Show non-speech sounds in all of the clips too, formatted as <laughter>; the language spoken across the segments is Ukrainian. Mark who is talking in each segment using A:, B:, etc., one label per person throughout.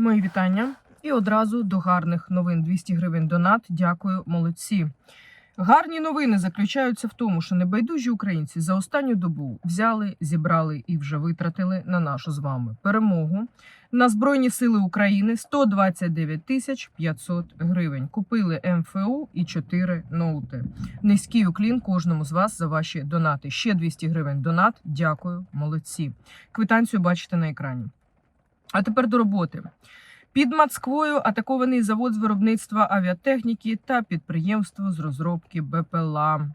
A: Мої вітання. І одразу до гарних новин 200 гривень донат. Дякую, молодці. Гарні новини заключаються в тому, що небайдужі українці за останню добу взяли, зібрали і вже витратили на нашу з вами перемогу на Збройні Сили України 129 тисяч 500 гривень. Купили МФУ і 4 ноути. Низький уклін кожному з вас за ваші донати. Ще 200 гривень донат. Дякую, молодці. Квитанцію бачите на екрані. А тепер до роботи. Під Москвою атакований завод з виробництва авіатехніки та підприємство з розробки БПЛА.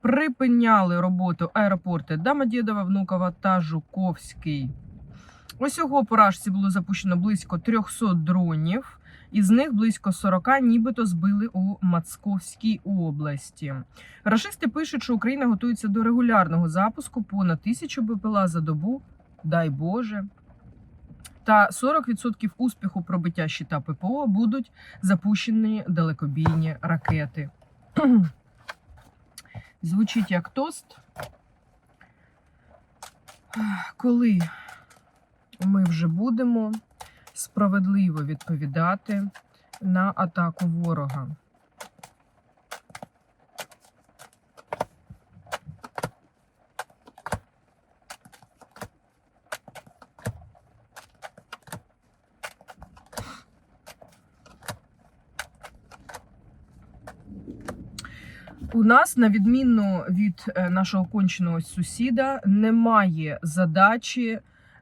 A: Припиняли роботу аеропорти Домодєдова, Внуково та Жуковський. Усього по рашці було запущено близько 300 дронів, із них близько 40 нібито збили у Московській області. Рашисти пишуть, що Україна готується до регулярного запуску понад тисячу БПЛА за добу. Дай Боже. Та 40% успіху пробиття щита ППО будуть запущені далекобійні ракети. <clears throat> Звучить як тост. Коли ми вже будемо справедливо відповідати на атаку ворога. У нас, на відміну від е, нашого конченого сусіда, немає задачі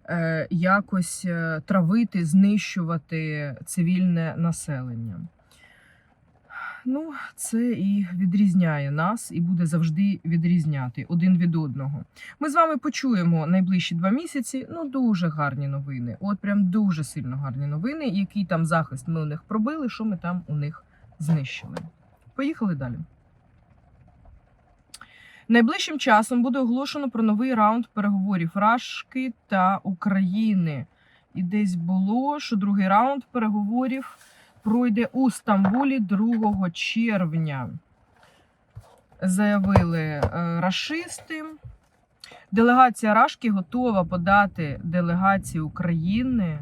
A: е, якось е, травити, знищувати цивільне населення. Ну, це і відрізняє нас, і буде завжди відрізняти один від одного. Ми з вами почуємо найближчі два місяці. Ну, дуже гарні новини. От прям дуже сильно гарні новини. Який там захист ми у них пробили, що ми там у них знищили. Поїхали далі. Найближчим часом буде оголошено про новий раунд переговорів Рашки та України. І десь було, що другий раунд переговорів пройде у Стамбулі 2 червня. Заявили е, рашисти. Делегація Рашки готова подати делегації України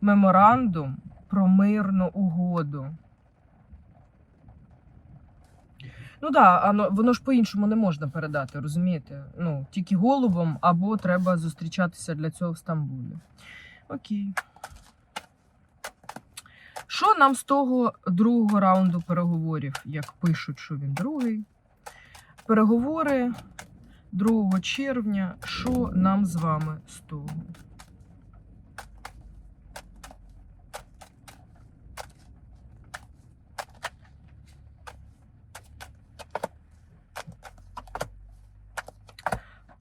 A: меморандум про мирну угоду. Ну так, да, воно ж по-іншому не можна передати, розумієте? Ну, тільки голубом, або треба зустрічатися для цього в Стамбулі. Окей. Що нам з того другого раунду переговорів, як пишуть, що він другий? Переговори 2 червня. Що нам з вами з того?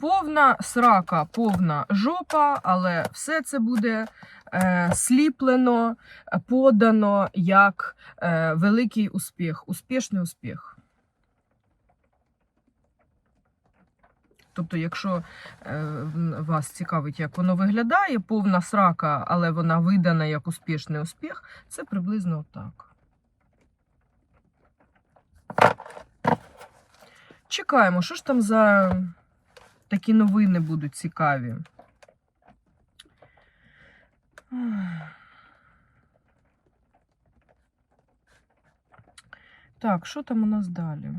A: Повна срака, повна жопа, але все це буде е, сліплено, подано як е, великий успіх, успішний успіх. Тобто, якщо е, вас цікавить, як воно виглядає, повна срака, але вона видана як успішний успіх, це приблизно так. Чекаємо, що ж там за такі новини будуть цікаві. Так, що там у нас далі?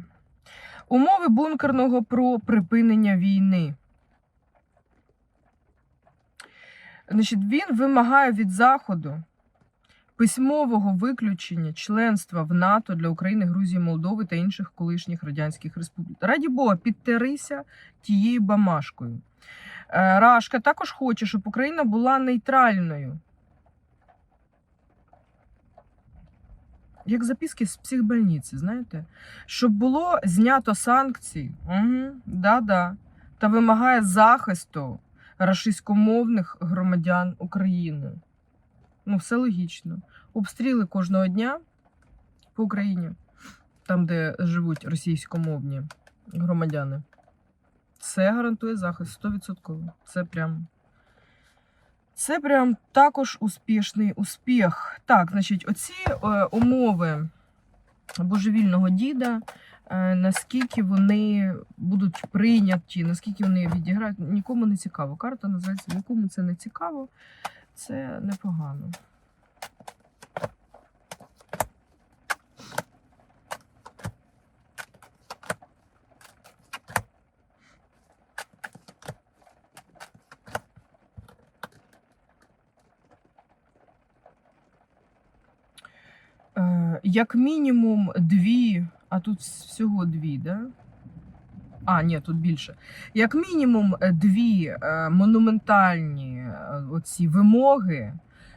A: Умови бункерного про припинення війни. Значить, Він вимагає від Заходу письмового виключення членства в НАТО для України, Грузії, Молдови та інших колишніх радянських республік. Раді Бога, підтерися тією бамашкою. Е, Рашка також хоче, щоб Україна була нейтральною. Як записки з психбольниці, знаєте? Щоб було знято санкції, угу, да-да, та вимагає захисту рашистськомовних громадян України. Ну, все логічно. Обстріли кожного дня по Україні, там, де живуть російськомовні громадяни. Це гарантує захист 100%. Це прям. Це прям також успішний успіх. Так, значить, оці е, умови божевільного діда, е, наскільки вони будуть прийняті, наскільки вони відіграють, нікому не цікаво. Карта називається Нікому це не цікаво. Це непогано. Е, як мінімум дві, а тут всього дві, да? А, ні, тут більше. Як мінімум е, дві е, монументальні е, оці вимоги,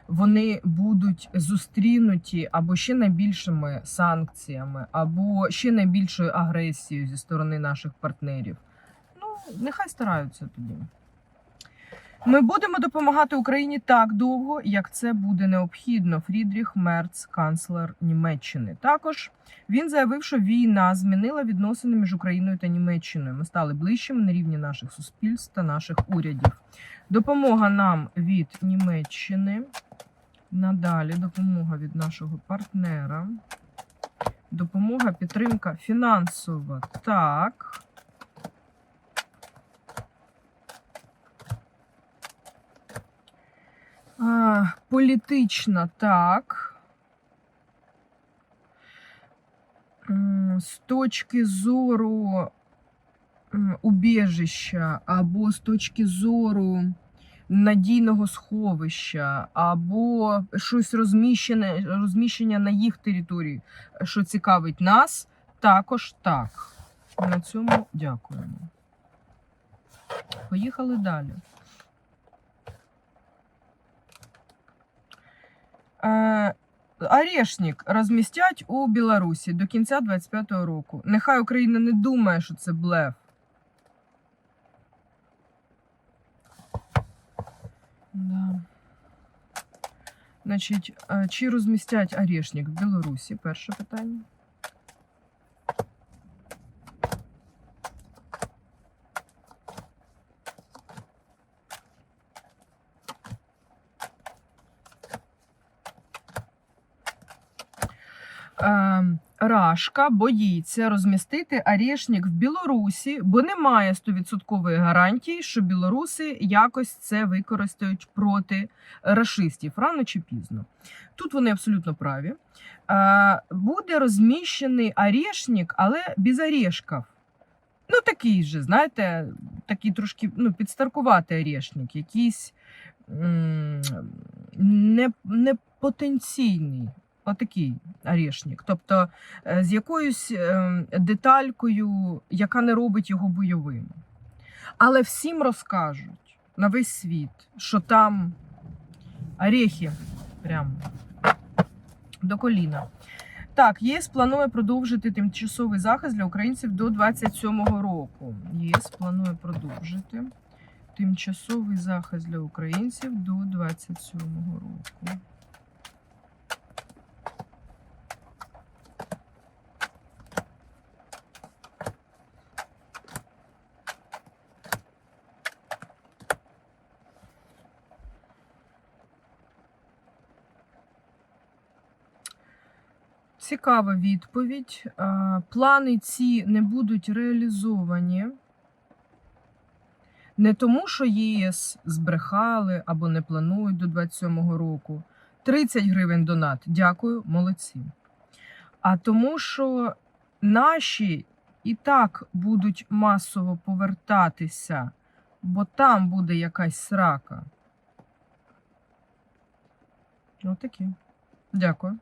A: вони будуть зустрінуті або ще найбільшими санкціями, або ще найбільшою агресією зі сторони наших партнерів. Ну, нехай стараються тоді. Ми будемо допомагати Україні так довго, як це буде необхідно. Фрідріх Мерц, канцлер Німеччини. Також він заявив, що війна змінила відносини між Україною та Німеччиною. Ми стали ближчими на рівні наших суспільств та наших урядів. Допомога нам від Німеччини. Надалі допомога від нашого партнера. Допомога, підтримка фінансова. Так. А, політична, так. З точки зору убіжища, або з точки зору надійного сховища, або щось розміщене, розміщення на їх території, що цікавить нас, також так. На цьому дякуємо. Поїхали далі. Орешник розмістять у Білорусі до кінця 25-го року. Нехай Україна не думає, що це блеф. Да. Значить, е, чи розмістять Орешник в Білорусі? Перше питання. Рашка боїться розмістити Орешник в Білорусі, бо немає 100% гарантії, що білоруси якось це використають проти рашистів рано чи пізно. Тут вони абсолютно праві. Е, Буде розміщений Орешник, але без орешків. Ну, такий же, знаєте, такий трошки ну, підстаркуватий орешник, якийсь не, не потенційний. Отакий орешник. Тобто е, з якоюсь е, деталькою, яка не робить його бойовим. Але всім розкажуть на весь світ, що там орехи прям до коліна. Так, ЄС планує продовжити тимчасовий захист для українців до 27-го року. ЄС планує продовжити тимчасовий захист для українців до 27-го року. Цікава відповідь. Е, Плани ці не будуть реалізовані. Не тому, що ЄС збрехали або не планують до 27-го року. 30 гривень донат. Дякую, молодці. А тому, що наші і так будуть масово повертатися, бо там буде якась срака. Отакі. Дякую.